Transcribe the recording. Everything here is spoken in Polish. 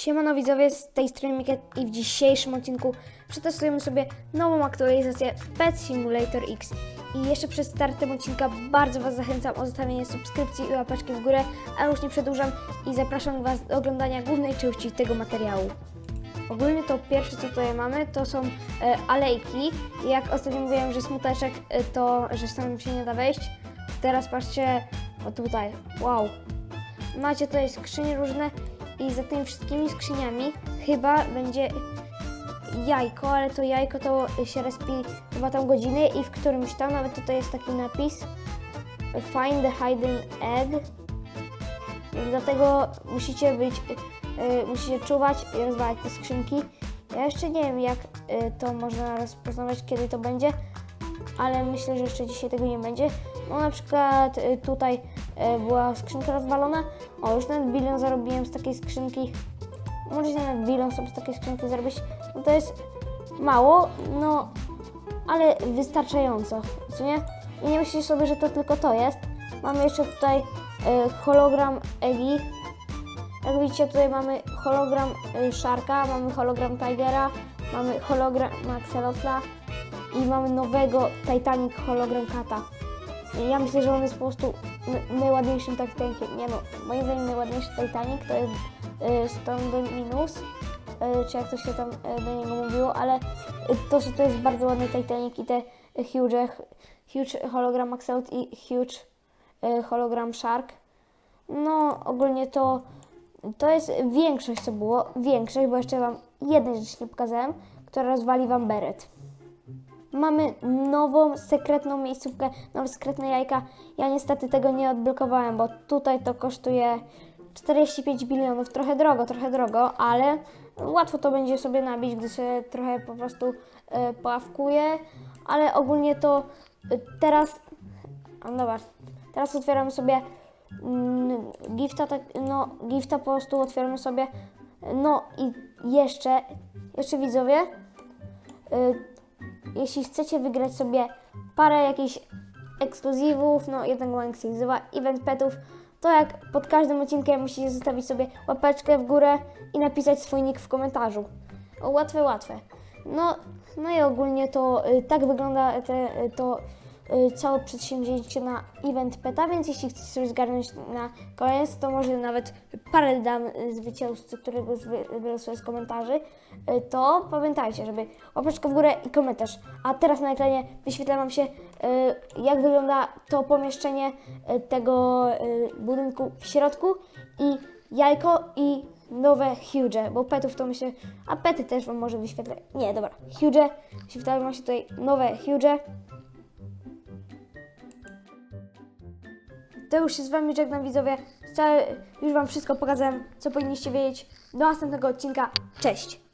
Siemano widzowie, z tej strony Miket i w dzisiejszym odcinku przetestujemy sobie nową aktualizację Pet Simulator X. I jeszcze przed startem odcinka bardzo Was zachęcam o zostawienie subskrypcji i łapeczki w górę, a już nie przedłużam i zapraszam Was do oglądania głównej części tego materiału. Ogólnie to pierwsze co tutaj mamy to są e, alejki. Jak ostatnio mówiłem, że smuteczek e, to, że tam się nie da wejść. Teraz patrzcie, o tutaj, wow. Macie tutaj skrzynie różne i za tymi wszystkimi skrzyniami chyba będzie jajko, ale to jajko to się respi chyba tam godziny i w którymś tam nawet tutaj jest taki napis Find the hidden egg. Dlatego musicie być, y, musicie czuwać i rozwalać te skrzynki. Ja jeszcze nie wiem jak y, to można rozpoznawać, kiedy to będzie, ale myślę, że jeszcze dzisiaj tego nie będzie. No na przykład y, tutaj y, była skrzynka rozwalona. O, już nawet bilion zarobiłem z takiej skrzynki. Możecie nawet bilion sobie z takiej skrzynki zrobić. No to jest mało, no ale wystarczająco, co nie? I nie myślicie sobie, że to tylko to jest. Mamy jeszcze tutaj y, hologram Egi. Jak widzicie, tutaj mamy hologram Sharka, mamy hologram Tigera, mamy hologram Axelotla i mamy nowego Titanic hologram Kata. Ja myślę, że on jest po prostu najładniejszym Titaniciem. Nie no, moim zdaniem najładniejszy Titanic to jest y, Stone Minus, y, czy jak to się tam y, do niego mówiło, ale y, to, że to jest bardzo ładny Titanic i te huge, huge hologram Axelot i huge y, hologram Shark. No, ogólnie to to jest większość, co było. Większość, bo jeszcze Wam jednej rzeczy nie pokazałem, która rozwali Wam beret. Mamy nową, sekretną miejscówkę, nowe sekretne jajka. Ja niestety tego nie odblokowałem, bo tutaj to kosztuje 45 bilionów. Trochę drogo, trochę drogo, ale łatwo to będzie sobie nabić, gdy się trochę po prostu e, poawkuje. Ale ogólnie to e, teraz... A, dobra, teraz otwieramy sobie mm, gifta, tak, no gifta po prostu otwieramy sobie. No i jeszcze, jeszcze widzowie, y, jeśli chcecie wygrać sobie parę jakichś ekskluzywów, no jednego ekskluzywa, event petów, to jak pod każdym odcinkiem musicie zostawić sobie łapeczkę w górę i napisać swój nick w komentarzu. O, łatwe, łatwe. No, no i ogólnie to y, tak wygląda te, y, to całe przedsięwzięcie na event peta, więc jeśli chcecie sobie zgarnąć na koniec, to może nawet parę dam y, zwycięzcy, którego wylosuje z komentarzy, y, to pamiętajcie, żeby łapeczkę w górę i komentarz. A teraz na ekranie wyświetla Wam się, y, jak wygląda to pomieszczenie y, tego y, budynku w środku i jajko i nowe huge, bo petów to myślę, a pety też Wam może wyświetlę. Nie, dobra, huge, wyświetlają Wam się tutaj nowe huge. To już się z Wami żegnam widzowie. Już Wam wszystko pokazałem, co powinniście wiedzieć. Do następnego odcinka. Cześć!